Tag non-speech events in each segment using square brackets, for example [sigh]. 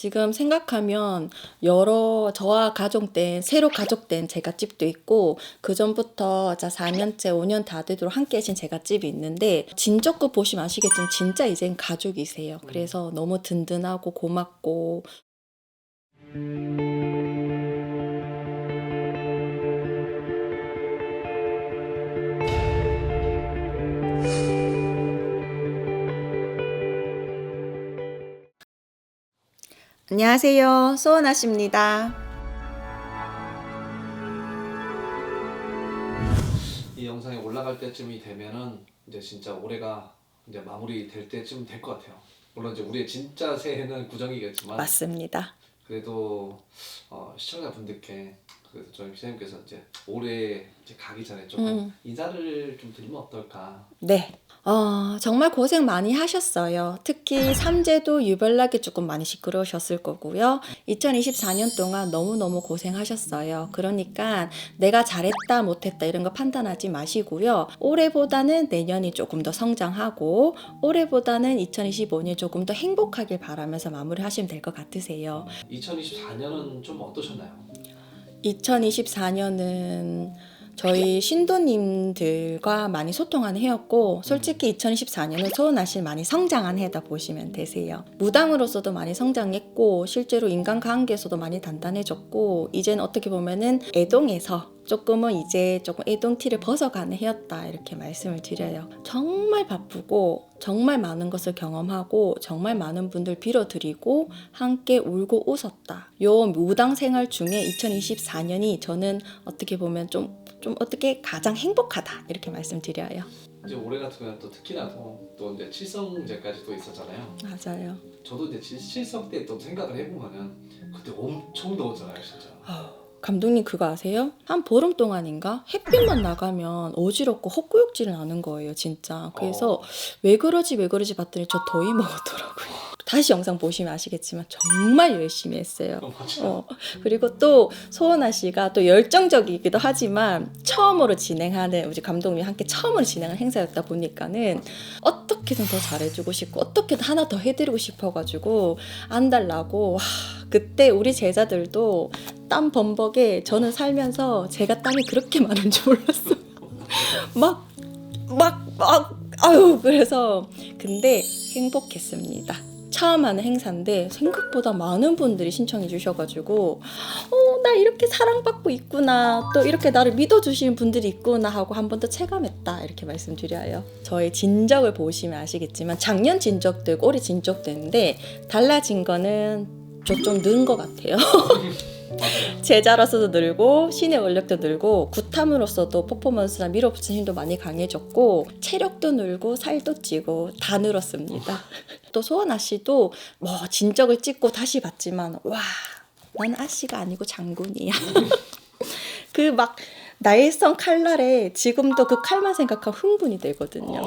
지금 생각하면 여러 저와 가족된 새로 가족된 제갓집도 있고 그 전부터 자 4년째 5년 다 되도록 함께 하신 제갓집이 있는데 진적급 보시면 아시겠지만 진짜 이젠 가족이세요. 그래서 너무 든든하고 고맙고 안녕하세요. 소원아 씨입니다. 이 영상이 올라갈 때쯤이 되면은 이제 진짜 올해가 이제 마무리 될 때쯤 될 것 같아요. 물론 이제 우리의 진짜 새해는 구정이겠지만 맞습니다. 그래도 어, 시청자분들께 그래서 저희 기자님께서 이제 올해 이제 가기 전에 조금 음. 인사를 좀 드리면 어떨까? 네. 어, 정말 고생 많이 하셨어요. 특히 삼재도 유별나게 조금 많이 시끄러우셨을 거고요. 2024년 동안 너무너무 고생하셨어요. 그러니까 내가 잘했다, 못했다 이런 거 판단하지 마시고요. 올해보다는 내년이 조금 더 성장하고 올해보다는 2025년 조금 더 행복하길 바라면서 마무리하시면 될 것 같으세요. 2024년은 좀 어떠셨나요? 2024년은 저희 신도님들과 많이 소통하는 해였고 솔직히 2024년은 소원하실 많이 성장한 해다 보시면 되세요. 무당으로서도 많이 성장했고 실제로 인간관계에서도 많이 단단해졌고 이제는 어떻게 보면은 애동에서 조금은 이제 조금 애동 티를 벗어가는 해였다 이렇게 말씀을 드려요. 정말 바쁘고 정말 많은 것을 경험하고 정말 많은 분들 빌어드리고 함께 울고 웃었다. 요 무당 생활 중에 2024년이 저는 어떻게 보면 좀, 좀 어떻게 가장 행복하다 이렇게 말씀드려요. 이제 올해 같은 경우는 또 특히나 또, 또 이제 칠성제까지 또 있었잖아요. 맞아요. 저도 이제 칠- 칠성 때 또 생각을 해보면은 그때 엄청 더웠잖아요, 진짜. 아우, 감독님 그거 아세요? 한 보름 동안인가 햇빛만 나가면 어지럽고 헛구역질 나는 거예요, 진짜. 그래서 어. 왜 그러지 왜 그러지 봤더니 저 더위 먹었더라고요. 다시 영상 보시면 아시겠지만 정말 열심히 했어요. 어, 그리고 또 소은아 씨가 또 열정적이기도 하지만 처음으로 진행하는 우리 감독님이 함께 처음으로 진행한 행사였다 보니까는 어떻게든 더 잘해주고 싶고 어떻게든 하나 더 해드리고 싶어가지고 안 달라고 와, 그때 우리 제자들도 땀 범벅에 저는 살면서 제가 땀이 그렇게 많은 줄 몰랐어요. [laughs] 막 막, 막, 아유, 그래서, 근데 행복했습니다. 처음 하는 행사인데 생각보다 많은 분들이 신청해 주셔가지고 어, 나 이렇게 사랑받고 있구나. 또 이렇게 나를 믿어주시는 분들이 있구나 하고 한 번 더 체감했다. 이렇게 말씀드려요. 저의 진적을 보시면 아시겠지만 작년 진적도 있고 올해 진적도 있는데 달라진 거는 저 좀 는 것 같아요. [laughs] 제자로서도 늘고 신의 원력도 늘고 굿함으로서도 퍼포먼스나 밀어붙인 힘도 많이 강해졌고 체력도 늘고 살도 찌고 다 늘었습니다. [laughs] 또 소원 아씨도 뭐 진적을 찍고 다시 봤지만 와, 난 아씨가 아니고 장군이야. [laughs] 그 막 나일성 칼날에 지금도 그 칼만 생각하면 흥분이 되거든요.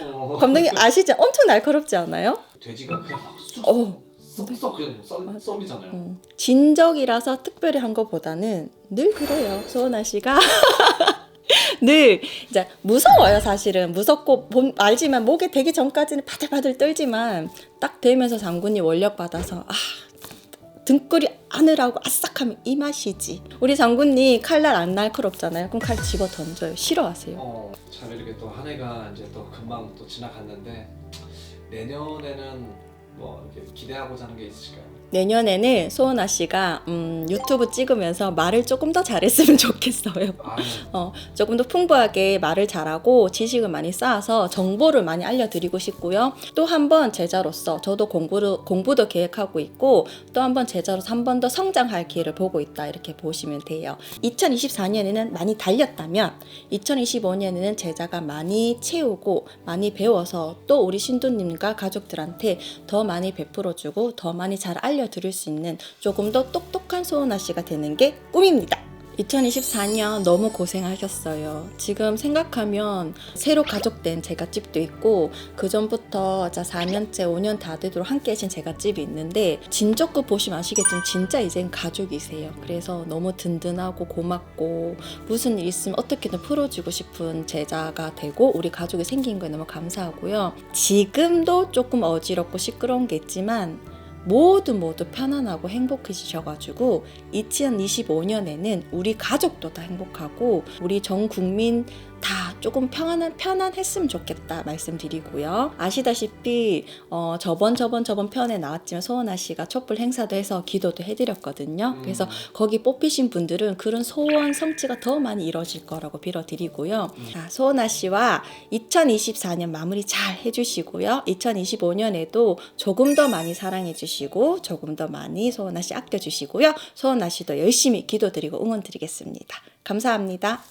어. 감독님 아시죠? 엄청 날카롭지 않아요? 돼지가 그냥 막 쑥, 어. 썩썩 그냥 썰, 썰리잖아요. 음, 진적이라서 특별히 한 것보다는 늘 그래요 소은아 씨가. [laughs] 늘. 이제 무서워요 사실은. 무섭고 본- 알지만 목에 되기 전까지는 바들바들 떨지만 딱 되면서 장군이 원력 받아서 아 등골이 안으라고 아싹하면 이 맛이지. 우리 장군님 칼날 안 날카롭잖아요. 그럼 칼 집어 던져요. 싫어하세요? 어, 참 이렇게 또 한 해가 이제 또 금방 또 지나갔는데 내년에는 뭐 이렇게 기대하고자 하는 게 있으실까요? 내년에는 소은아 씨가 음, 유튜브 찍으면서 말을 조금 더 잘했으면 [laughs] 좋겠어요 아유, 어, 조금 더 풍부하게 말을 잘하고 지식을 많이 쌓아서 정보를 많이 알려드리고 싶고요. 또 한 번 제자로서 저도 공부를, 공부도 계획하고 있고 또 한 번 제자로서 한 번 더 성장할 기회를 보고 있다 이렇게 보시면 돼요. 2024년에는 많이 달렸다면 2025년에는 제자가 많이 채우고 많이 배워서 또 우리 신도님과 가족들한테 더 많이 베풀어주고 더 많이 잘 알려 드릴 수 있는 조금 더 똑똑한 소은아 씨가 되는 게 꿈입니다. 2024년 너무 고생하셨어요. 지금 생각하면 새로 가족된 제갓집도 있고 그 전부터 자 4년째 5년 다 되도록 함께 하신 제갓집이 있는데 진적급 보시면 아시겠지만 진짜 이젠 가족이세요. 그래서 너무 든든하고 고맙고 무슨 일 있으면 어떻게든 풀어주고 싶은 제자가 되고 우리 가족이 생긴 거에 너무 감사하고요. 지금도 조금 어지럽고 시끄러운 게 있지만 모두 모두 편안하고 행복해지셔가지고 2025년에는 우리 가족도 다 행복하고 우리 전 국민 다 조금 편안 편안했으면 좋겠다 말씀드리고요. 아시다시피 어, 저번 저번 저번 편에 나왔지만 소원아 씨가 촛불 행사도 해서 기도도 해드렸거든요. 음. 그래서 거기 뽑히신 분들은 그런 소원 성취가 더 많이 이뤄질 거라고 빌어드리고요. 음. 자, 소원아 씨와 2024년 마무리 잘 해주시고요. 2025년에도 조금 더 많이 사랑해주시고 조금 더 많이 소원아 씨 아껴주시고요. 소원아 씨도 열심히 기도드리고 응원드리겠습니다. 감사합니다.